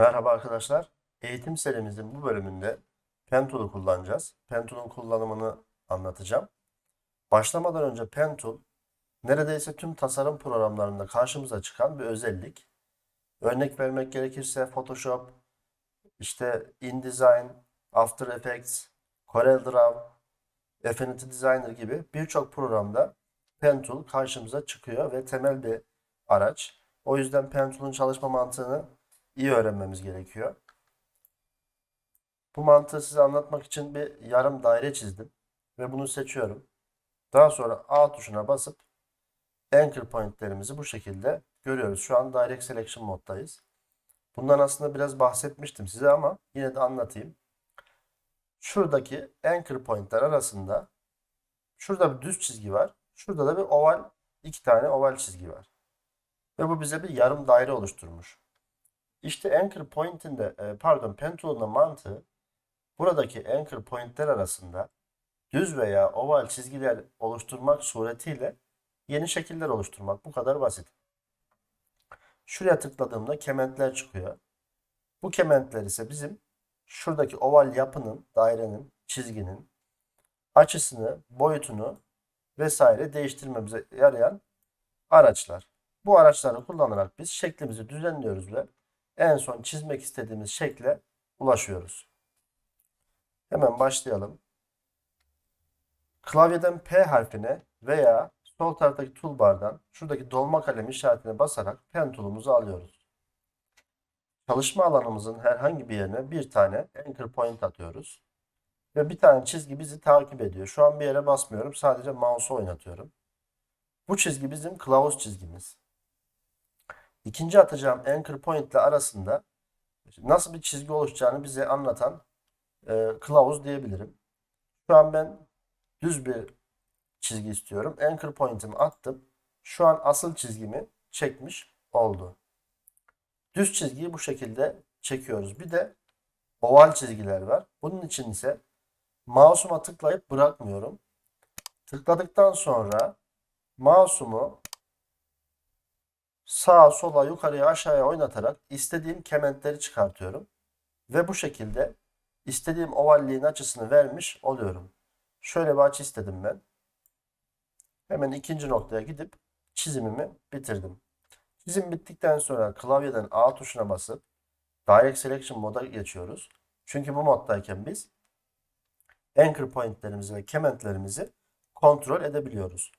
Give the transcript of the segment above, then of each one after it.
Merhaba arkadaşlar. Eğitim serimizin bu bölümünde Pentool'u kullanacağız. Pentool'un kullanımını anlatacağım. Başlamadan önce Pentool neredeyse tüm tasarım programlarında karşımıza çıkan bir özellik. Örnek vermek gerekirse Photoshop, işte InDesign, After Effects, CorelDRAW, Affinity Designer gibi birçok programda Pentool karşımıza çıkıyor ve temel bir araç. O yüzden Pentool'un çalışma mantığını iyi öğrenmemiz gerekiyor. Bu mantığı size anlatmak için bir yarım daire çizdim ve bunu seçiyorum. Daha sonra A tuşuna basıp anchor pointlerimizi bu şekilde görüyoruz. Şu an Direct Selection moddayız. Bundan aslında biraz bahsetmiştim size ama yine de anlatayım. Şuradaki anchor pointler arasında şurada bir düz çizgi var. Şurada da bir oval, iki tane oval çizgi var. Ve bu bize bir yarım daire oluşturmuş. İşte anchor point'in de e, pardon Pentool'un da mantığı buradaki anchor point'ler arasında düz veya oval çizgiler oluşturmak suretiyle yeni şekiller oluşturmak. Bu kadar basit. Şuraya tıkladığımda kementler çıkıyor. Bu kementler ise bizim şuradaki oval yapının, dairenin, çizginin açısını, boyutunu vesaire değiştirmemize yarayan araçlar. Bu araçları kullanarak biz şeklimizi düzenliyoruz ve en son çizmek istediğimiz şekle ulaşıyoruz. Hemen başlayalım. Klavyeden P harfine veya sol taraftaki toolbar'dan şuradaki dolma kalem işaretine basarak pen tool'umuzu alıyoruz. Çalışma alanımızın herhangi bir yerine bir tane anchor point atıyoruz. Ve bir tane çizgi bizi takip ediyor. Şu an bir yere basmıyorum. Sadece mouse'u oynatıyorum. Bu çizgi bizim kılavuz çizgimiz. İkinci atacağım anchor point ile arasında nasıl bir çizgi oluşacağını bize anlatan e, kılavuz diyebilirim. Şu an ben düz bir çizgi istiyorum. Anchor point'imi attım. Şu an asıl çizgimi çekmiş oldu. Düz çizgiyi bu şekilde çekiyoruz. Bir de oval çizgiler var. Bunun için ise mouse'uma tıklayıp bırakmıyorum. Tıkladıktan sonra mouse'umu sağa sola yukarıya aşağıya oynatarak istediğim kementleri çıkartıyorum. Ve bu şekilde istediğim ovalliğin açısını vermiş oluyorum. Şöyle bir açı istedim ben. Hemen ikinci noktaya gidip çizimimi bitirdim. Çizim bittikten sonra klavyeden A tuşuna basıp Direct Selection moda geçiyoruz. Çünkü bu moddayken biz anchor pointlerimizi ve kementlerimizi kontrol edebiliyoruz.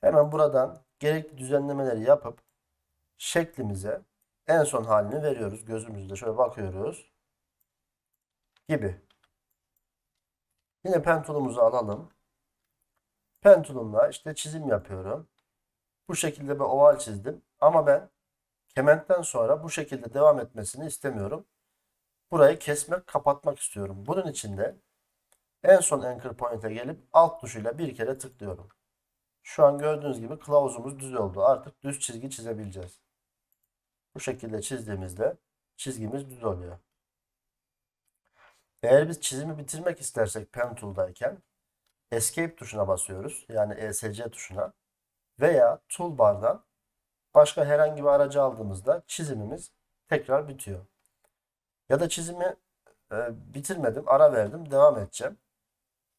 Hemen buradan gerekli düzenlemeleri yapıp şeklimize en son halini veriyoruz. Gözümüzde şöyle bakıyoruz. Gibi. Yine pen tool'umuzu alalım. Pen tool'umla işte çizim yapıyorum. Bu şekilde bir oval çizdim. Ama ben kementten sonra bu şekilde devam etmesini istemiyorum. Burayı kesmek, kapatmak istiyorum. Bunun için de en son anchor point'e gelip alt tuşuyla bir kere tıklıyorum. Şu an gördüğünüz gibi kılavuzumuz düz oldu. Artık düz çizgi çizebileceğiz. Bu şekilde çizdiğimizde çizgimiz düz oluyor. Eğer biz çizimi bitirmek istersek Pen Tool'dayken Escape tuşuna basıyoruz. Yani ESC tuşuna. Veya Toolbar'dan başka herhangi bir aracı aldığımızda çizimimiz tekrar bitiyor. Ya da çizimi e, bitirmedim, ara verdim, devam edeceğim.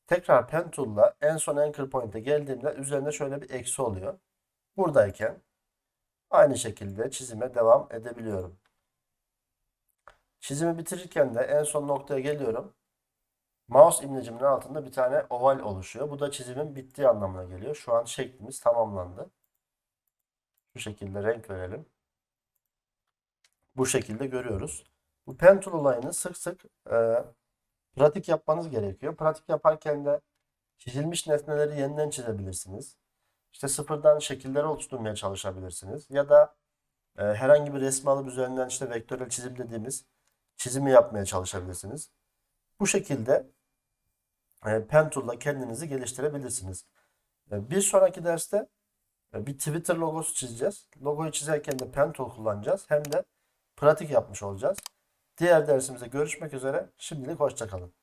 Tekrar Pen Tool'la en son Anchor Point'e geldiğimde üzerinde şöyle bir eksi oluyor. Buradayken aynı şekilde çizime devam edebiliyorum. Çizimi bitirirken de en son noktaya geliyorum. Mouse imlecimin altında bir tane oval oluşuyor. Bu da çizimin bittiği anlamına geliyor. Şu an şeklimiz tamamlandı. Bu şekilde renk verelim. Bu şekilde görüyoruz. Bu pen tool olayını sık sık e, pratik yapmanız gerekiyor. Pratik yaparken de çizilmiş nesneleri yeniden çizebilirsiniz. İşte sıfırdan şekilleri oluşturmaya çalışabilirsiniz. Ya da e, herhangi bir resmi alıp üzerinden işte vektörel çizim dediğimiz çizimi yapmaya çalışabilirsiniz. Bu şekilde e, pen tool'la kendinizi geliştirebilirsiniz. E, bir sonraki derste e, bir Twitter logosu çizeceğiz. Logoyu çizerken de pen tool kullanacağız. Hem de pratik yapmış olacağız. Diğer dersimizde görüşmek üzere. Şimdilik hoşçakalın.